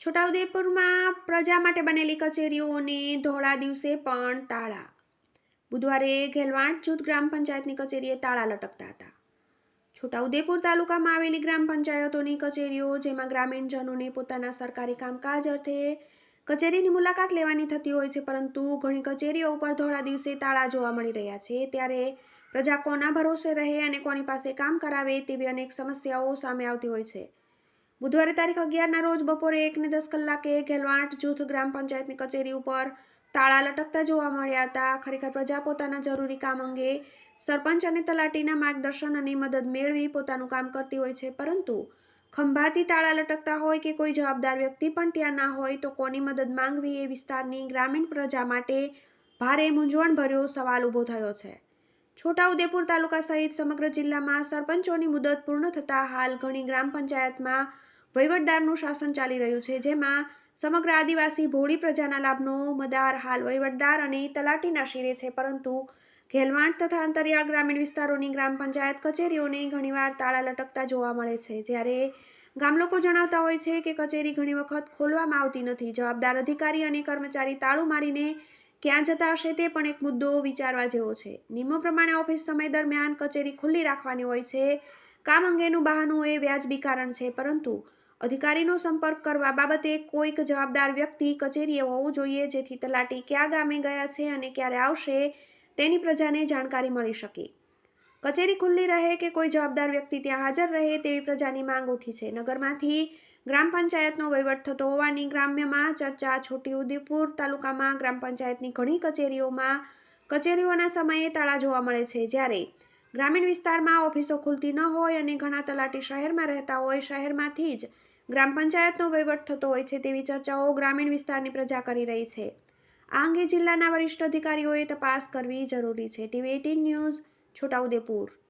છોટાઉદેપુરમાં પ્રજા માટે બનેલી કચેરીઓને ધોળા દિવસે પણ તાળા. બુધવારે ઘેલવાંટ જૂથ ગ્રામ પંચાયતની કચેરીએ તાળા લટકતા હતા. છોટાઉદેપુર તાલુકામાં આવેલી ગ્રામ પંચાયતોની કચેરીઓ, જેમાં ગ્રામીણજનોને પોતાના સરકારી કામકાજ અર્થે કચેરીની મુલાકાત લેવાની થતી હોય છે, પરંતુ ઘણી કચેરીઓ ઉપર ધોળા દિવસે તાળા જોવા મળી રહ્યા છે. ત્યારે પ્રજા કોના ભરોસે રહે અને કોની પાસે કામ કરાવે તેવી અનેક સમસ્યાઓ સામે આવતી હોય છે. બુધવારે તારીખ અગિયારના રોજ બપોરે એકને દસ કલાકે ઘેલવાંટ જૂથ ગ્રામ પંચાયતની કચેરી ઉપર તાળા લટકતા જોવા મળ્યા હતા. ખરેખર પ્રજા પોતાના જરૂરી કામ અંગે સરપંચ અને તલાટીના માર્ગદર્શન અને મદદ મેળવી પોતાનું કામ કરતી હોય છે. પરંતુ ખંભાતી તાળા લટકતા હોય કે કોઈ જવાબદાર વ્યક્તિ પણ ત્યાં ના હોય તો કોની મદદ માંગવી એ વિસ્તારની ગ્રામીણ પ્રજા માટે ભારે મૂંઝવણભર્યો સવાલ ઊભો થયો છે. છોટાઉદેપુર તાલુકા સહિત સમગ્ર જિલ્લામાં સરપંચોની મુદત પૂર્ણ થતાં હાલ ઘણી ગ્રામ પંચાયતમાં વહીવટદારનું શાસન ચાલી રહ્યું છે, જેમાં સમગ્ર આદિવાસી ભોળી પ્રજાના લાભનો મદાર હાલ વહીવટદાર અને તલાટીના શિરે છે, પરંતુ ઘેલવાણ તથા અંતરિયાળ ગ્રામીણ વિસ્તારોની ગ્રામ પંચાયત કચેરીઓને ઘણીવાર તાળા લટકતા જોવા મળે છે. જ્યારે ગામલોકો જણાવતા હોય છે કે કચેરી ઘણી વખત ખોલવામાં આવતી નથી. જવાબદાર અધિકારી અને કર્મચારી તાળું મારીને ક્યાં જતા હશે તે પણ એક મુદ્દો વિચારવા જેવો છે. નિયમો પ્રમાણે ઓફિસ સમય દરમિયાન કચેરી ખુલ્લી રાખવાની હોય છે. કામ અંગેનું બહાનું એ વ્યાજબી કારણ છે, પરંતુ અધિકારીનો સંપર્ક કરવા બાબતે કોઈક જવાબદાર વ્યક્તિ કચેરીએ હોવું જોઈએ, જેથી તલાટી ક્યાં ગામે ગયા છે અને ક્યારે આવશે તેની પ્રજાને જાણકારી મળી શકે. કચેરી ખુલ્લી રહે કે કોઈ જવાબદાર વ્યક્તિ ત્યાં હાજર રહે તેવી પ્રજાની માંગ ઉઠી છે. નગરમાંથી ગ્રામ પંચાયતનો વહીવટ થતો હોવાની ગ્રામ્યમાં ચર્ચા, છોટી ઉદયપુર તાલુકામાં ગ્રામ પંચાયતની ઘણી કચેરીઓમાં કચેરીઓના સમયે તાળા જોવા મળે છે. જ્યારે ગ્રામીણ વિસ્તારમાં ઓફિસો ખુલતી ન હોય અને ઘણા તલાટી શહેરમાં રહેતા હોય, શહેરમાંથી જ ગ્રામ પંચાયતનો વહીવટ થતો હોય છે તેવી ચર્ચાઓ ગ્રામીણ વિસ્તારની પ્રજા કરી રહી છે. આ અંગે જિલ્લાના વરિષ્ઠ અધિકારીઓએ તપાસ કરવી જરૂરી છે. TV eighteen news Chhotaudepur.